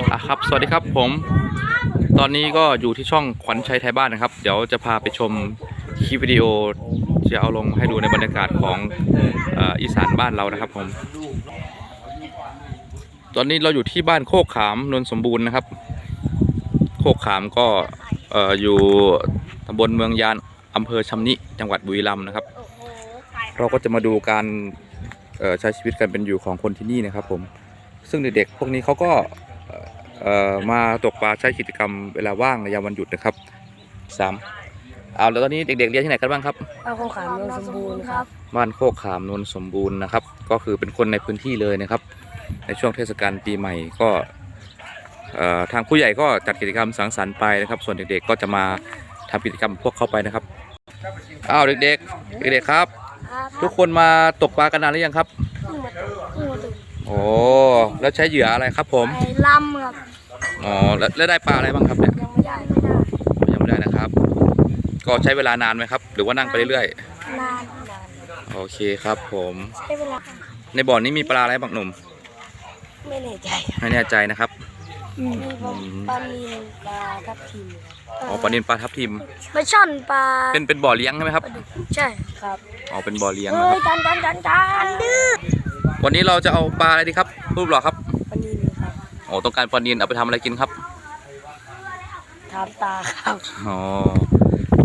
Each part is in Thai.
อะครับ สวัสดีครับผม ตอนนี้ก็อยู่ที่ช่องขวัญชัยไทยบ้านนะครับ เดี๋ยวจะพาไปชมคลิปวิดีโอจะเอาลงให้ดูในบรรยากาศของอ,อีสานบ้านเรานะครับผม ตอนนี้เราอยู่ที่บ้านโคกขามนนสมบูรณ์นะครับ โคกขามก็เอ่อยู่ตำบลเมืองยานอำเภอชำนิจังหวัดบุรีรัมย์นะครับ เราก็จะมาดูการใช้ชีวิตกันเป็นอยู่ของคนที่นี่นะครับผม ซึ่งเด็กๆพวกนี้เขาก็ มาตกปลาใช้กิจกรรมเวลาว่างในยามวันหยุดนะครับสามเอาแล้วตอนนี้เด็กๆเรียนที่ไหนกันบ้างครับบ้านโคกขามนนสมบูรณ์ครับบ้านโคกขามนนสมบูรณ์นะครับ ก็คือเป็นคนในพื้นที่เลยนะครับ ในช่วงเทศกาลปีใหม่ก็เอ่อทางผู้ใหญ่ก็จัดกิจกรรมสังสรรค์ไปนะครับ ส่วนเด็กๆก็จะมาทำกิจกรรมพวกเข้าไปนะครับอ้าวเด็กๆเด็กๆครับ ทุกคนมาตกปลากันนานหรือยังครับโอ้แล้วใช้เหยื่ออะไรครับ ผมไอ้ลำครับอ๋อแล้วแล้วได้ปลาอะไรบ้างครับเนี่ยยังไม่ได้ไม่ได้ยังไม่ได้นะครับ ก็ใช้เวลานานไหมครับ หรือว่านั่งไปเรื่อยนานๆโอเคครับ ผมใช้เวลาในบ่อนี้มีปลาอะไรบ้างหนุ่มไม่แน่ใจไม่แน่ใจนะครับ มีปลาปลานิลปลาทับทิมอ๋อปลานิลปลาทับทิม ปลาช่อนปลาเป็นเป็นบ่อเลี้ยงใช่ไหมครับ ใช่ครับ อ๋อเป็นบ่อเลี้ยงเฮ้นะคยรับจันจันจันจันดื้อ วันนี้เราจะเอาปลาอะไรดีครับ รูปหล่อครับปลานิลครับอ๋อต้องการปลานิลเอาไปทำอะไรกินครับทำตาครับอ๋อ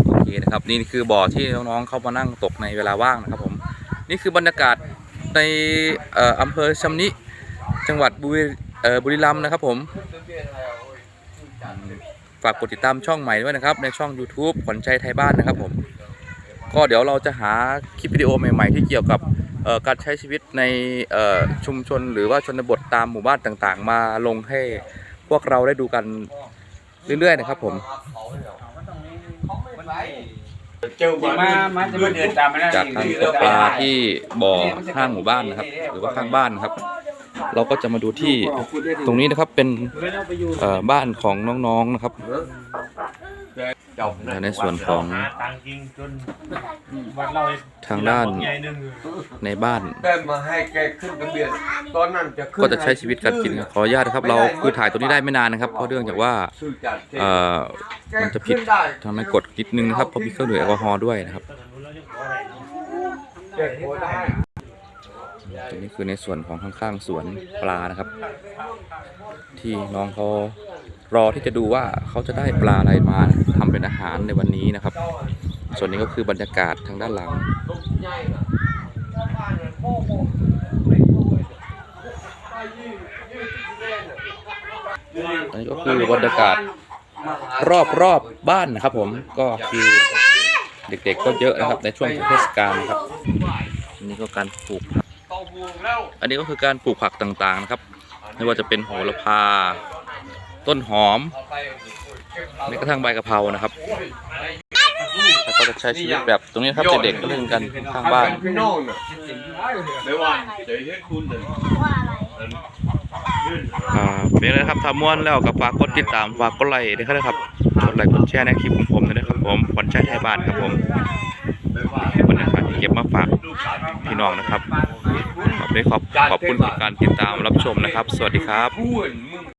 โอเคนะครับ นี่คือบ่อที่น้องๆเขามานั่งตกในเวลาว่างนะครับผม นี่คือบรรยากาศในเอ่ออำเภอชำนิ จังหวัดบุรีเอ่อบุรีรัมย์นะครับผมฝากกดติดตามช่องใหม่ด้วยนะครับ ในช่อง YouTube ขวัญใจไทยบ้านนะครับผม ก็เดี๋ยวเราจะหาคลิปวิดีโอใหม่ ๆ ที่เกี่ยวกับเอ่อ การใช้ชีวิตในชุมชนหรือว่าชนบทตามหมู่บ้านต่างๆ มาลงให้พวกเราได้ดูกันเรื่อยๆนะครับผมจอมามาจะมาเดินตามมาได้จากการตกปลาที่บ่อข้างหมู่บ้านนะครับ หรือว่าข้างบ้านนะครับ เราก็จะมาดูที่ตรงนี้นะครับเป็นบ้านของน้องๆนะครับ ในส่วนของตังจริงจนวัดเราทางด้านใหญ่หนึ่งในบ้านได้มาให้แกขึ้นทะเบียนตอนนั้นจะขึ้นก็จะใช้ชีวิตการกินครับขออนุญาตนะครับ เราคือถ่ายตัวนี้ได้ไม่นานนะครับ เพราะเนื่องจากว่าชื่อจัดเอ่อมันจะผิดขึ้นได้ทำให้กดนิดนึงนะครับเพราะมีเครื่องดื่มแอลกอฮอล์ด้วยนะครับเจ็ดหัวได้ ตรงนี้คือในส่วนของข้างๆสวนปลานะครับ ที่น้องเขารอที่จะดูว่าเขาจะได้ปลาอะไรมาทำเป็นอาหารในวันนี้นะครับ ส่วนนี้ก็คือบรรยากาศทางด้านหลัง อันนี้ก็คือบรรยากาศรอบรอบๆบ้านนะครับ ผมก็คือเด็กๆก็เยอะนะครับในช่วงเทศกาลนะครับนนี้ก็การปลูกผัก อวงแล้วอันนี้ก็คือการปลูกผักต่างๆนะครับ ไม่ว่าจะเป็นโหระพา ต้นหอมแม้กระทั่งใบกะเพรานะครับแล้วก็จะใช้ชีวิตแบบตรงนี้นะครับเด็กๆก็เล่นกันข้างบ้านพี่น้องน่ะไม่ว่าเดี๋ยวให้คุณน่ะว่าอะไรอ่าเป็นไรนะครับทำม้วนแล้วกับฝากกดติดตามฝากกดไลค์ด้วยนะครับกดไลค์กดแชร์ในคลิปของผมด้วยนะครับผมขวัญใจไทยบ้านครับผมบรรยากาศที่เก็บมาฝาก พี่น้องนะครับขอบคุณขอบคุณการติดตามรับชมนะครับ สวัสดีครับ